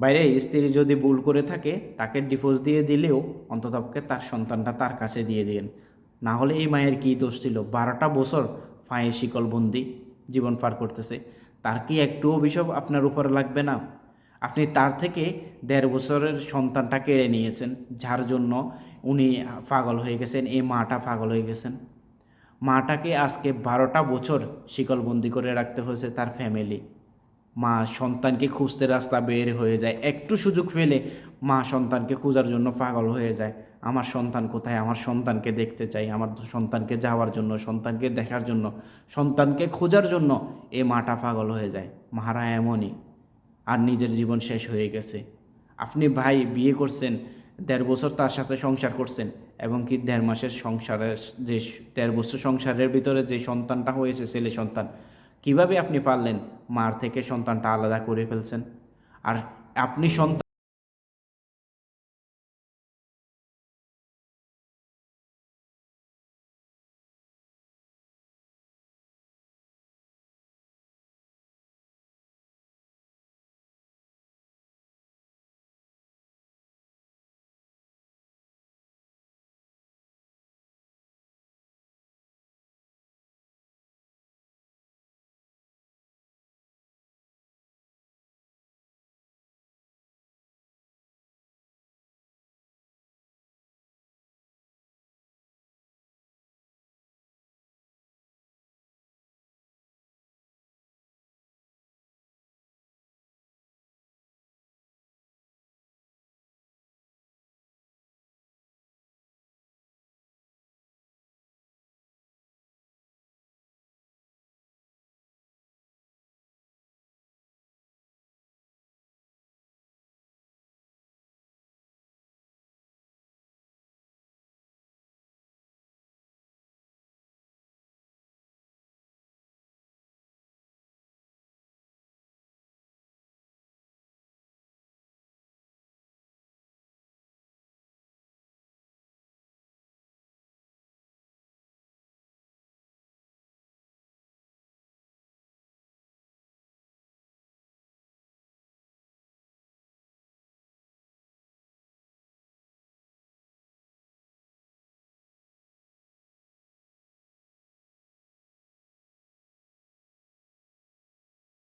বাইরে স্ত্রী যদি ভুল করে থাকে, তাকে ডিভোর্স দিয়ে দিলেও অন্ততপক্ষে তার সন্তানটা তার কাছে দিয়ে দিন না হলে এই মায়ের কী দোষ ছিল? বারোটা বছর পায়ে শিকলবন্দি জীবন পার করতেছে। তার কি একটু অভিশাপ আপনার উপরে লাগবে না? আপনি তার থেকে দেড় বছরের সন্তানটা কেড়ে নিয়েছেন, যার জন্য উনি পাগল হয়ে গেছেন, এই মাটা পাগল হয়ে গেছেন। মাটাকে আজকে বারোটা বছর শিকলবন্দি করে রাখতে হয়েছে তার ফ্যামিলি মা সন্তানকে খুঁজতে রাস্তা বের হয়ে যায়। একটু সুযোগ পেলে মা সন্তানকে খোঁজার জন্য পাগল হয়ে যায়। আমার সন্তান কোথায়? আমার সন্তানকে দেখতে চাই। আমার সন্তানকে যাওয়ার জন্য, সন্তানকে দেখার জন্য, সন্তানকে খোঁজার জন্য এ মাটা পাগল হয়ে যায়। মারা এমনই। আর নিজের জীবন শেষ হয়ে গেছে। আপনি ভাই বিয়ে করছেন, দেড় বছর তার সাথে সংসার করছেন এবং কি দেড় মাসের সংসারের যে, দেড় বছর সংসারের ভিতরে যে সন্তানটা হয়েছে, ছেলে সন্তান কীভাবে আপনি পারলেন মার থেকে সন্তানটা আলাদা করে ফেলছেন? আর আপনি সন্তান